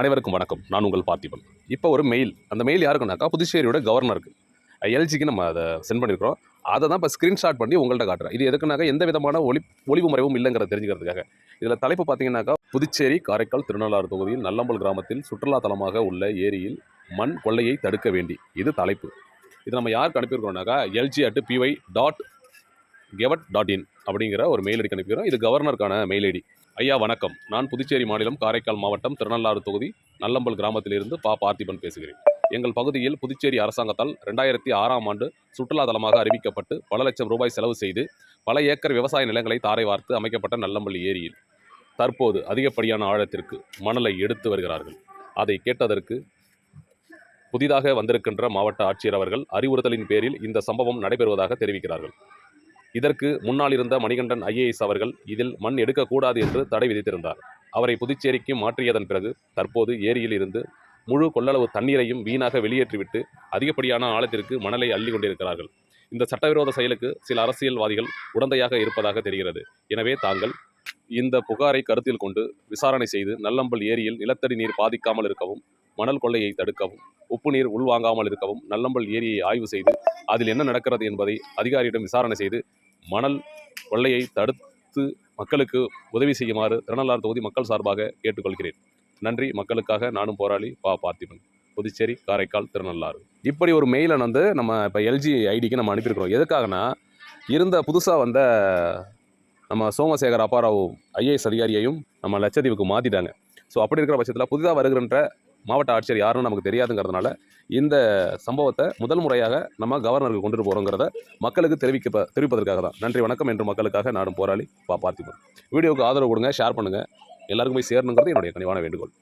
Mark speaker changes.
Speaker 1: அனைவருக்கும் வணக்கம். நான் உங்கள் பார்த்திபன். இப்போ ஒரு மெயில் அந்த மெயில் யாருக்குனாக்கா புதுச்சேரியோட கவர்னருக்கு எல்ஜிக்கு நம்ம அதை சென்ட் பண்ணியிருக்கிறோம் அதை தான் இப்போ ஸ்க்ரீன்ஷாட் பண்ணி உங்கள்கிட்ட காட்டுறேன். இது எதுக்குனாக்கா எந்த விதமான ஒளி ஒளிவு மறைவும் இல்லைங்கிறத தெரிஞ்சுக்கிறதுக்காக. இதில் தலைப்பு பார்த்தீங்கன்னாக்கா புதுச்சேரி காரைக்கால் திருநள்ளாறு தொகுதியில் நல்லம்பல் கிராமத்தில் சுற்றுலா தலமாக உள்ள ஏரியில் மண் கொள்ளையை தடுக்க வேண்டி. இது தலைப்பு. இது நம்ம யாருக்கு அனுப்பியிருக்கிறோம்னாக்கா LG at PY dot gov dot in அப்படிங்கிற ஒரு மெயில் ஐடிக்கு அனுப்பிக்கிறோம் இது கவர்னருக்கான மெயில் ஐடி ஐயா வணக்கம். நான் புதுச்சேரி மாநிலம் காரைக்கால் மாவட்டம் திருநள்ளாறு தொகுதி நல்லம்பல் கிராமத்திலிருந்து பா. பார்த்திபன் பேசுகிறேன். எங்கள் பகுதியில் புதுச்சேரி அரசாங்கத்தால் ரெண்டாயிரத்தி ஆறாம் ஆண்டு சுற்றுலா தலமாக அறிவிக்கப்பட்டு பல லட்சம் ரூபாய் செலவு செய்து பல ஏக்கர் விவசாய நிலங்களை தாரை வார்த்து அமைக்கப்பட்ட நல்லம்பள்ளி ஏரியில் தற்போது அதிகப்படியான ஆழத்திற்கு மணலை எடுத்து வருகிறார்கள். அதை கேட்டதற்கு புதிதாக வந்திருக்கின்ற மாவட்ட ஆட்சியர் அவர்கள் அறிவுறுத்தலின் பேரில் இந்த சம்பவம் நடைபெறுவதாக தெரிவிக்கிறார்கள். இதற்கு முன்னால் இருந்த மணிகண்டன் ஐஏஎஸ் அவர்கள் இதில் மண் எடுக்கக்கூடாது என்று தடை விதித்திருந்தார். அவரை புதுச்சேரிக்கு மாற்றியதன் பிறகு தற்போது ஏரியில் இருந்து முழு கொள்ளளவு தண்ணீரையும் வீணாக வெளியேற்றிவிட்டு அதிகப்படியான ஆழத்திற்கு மணலை அள்ளி கொண்டிருக்கிறார்கள். இந்த சட்டவிரோத செயலுக்கு சில அரசியல்வாதிகள் உடந்தையாக இருப்பதாக தெரிகிறது. எனவே தாங்கள் இந்த புகாரை கருத்தில் கொண்டு விசாரணை செய்து நல்லம்பல் ஏரியில் நிலத்தடி நீர் பாதிக்காமல் இருக்கவும் மணல் கொள்ளையை தடுக்கவும் உப்பு நீர் உள்வாங்காமல் இருக்கவும் நல்லம்பல் ஏரியை ஆய்வு செய்து அதில் என்ன நடக்கிறது என்பதை அதிகாரியிடம் விசாரணை செய்து மணல் கொள்ளையை தடுத்து மக்களுக்கு உதவி செய்யுமாறு திருநள்ளாறு தொகுதி மக்கள் சார்பாக கேட்டுக்கொள்கிறேன். நன்றி. மக்களுக்காக நானும் போராளி பா. பார்த்திபன். புதுச்சேரி காரைக்கால் திருநள்ளாறு. இப்படி ஒரு மெயிலை வந்து நம்ம இப்போ எல்ஜி ஐடிக்கு நம்ம அனுப்பியிருக்கிறோம். எதுக்காகனா இருந்த புதுசாக வந்த நம்ம சோமசேகர் அப்பாராவ் ஐஏஎஸ் அதிகாரியையும் நம்ம லட்சத்தீவுக்கு மாற்றிட்டாங்க ஸோ அப்படி இருக்கிற பட்சத்தில் புதிதாக வருகின்ற மாவட்ட ஆட்சியர் யாருன்னு நமக்கு தெரியாதுங்கிறதுனால இந்த சம்பவத்தை முதல் முறையாக நம்ம கவர்னருக்கு கொண்டு போகிறோங்கிறத மக்களுக்கு தெரிவிக்க தெரிவிப்பதற்காக தான். நன்றி வணக்கம் என்று மக்களுக்காக நாடும் போராளி பா பார்த்திபன். வீடியோவுக்கு ஆதரவு கொடுங்க ஷேர் பண்ணுங்கள் எல்லாருக்கும் போய் சேரணுங்கிறது என்னுடைய கனிவான வேண்டுகோள்.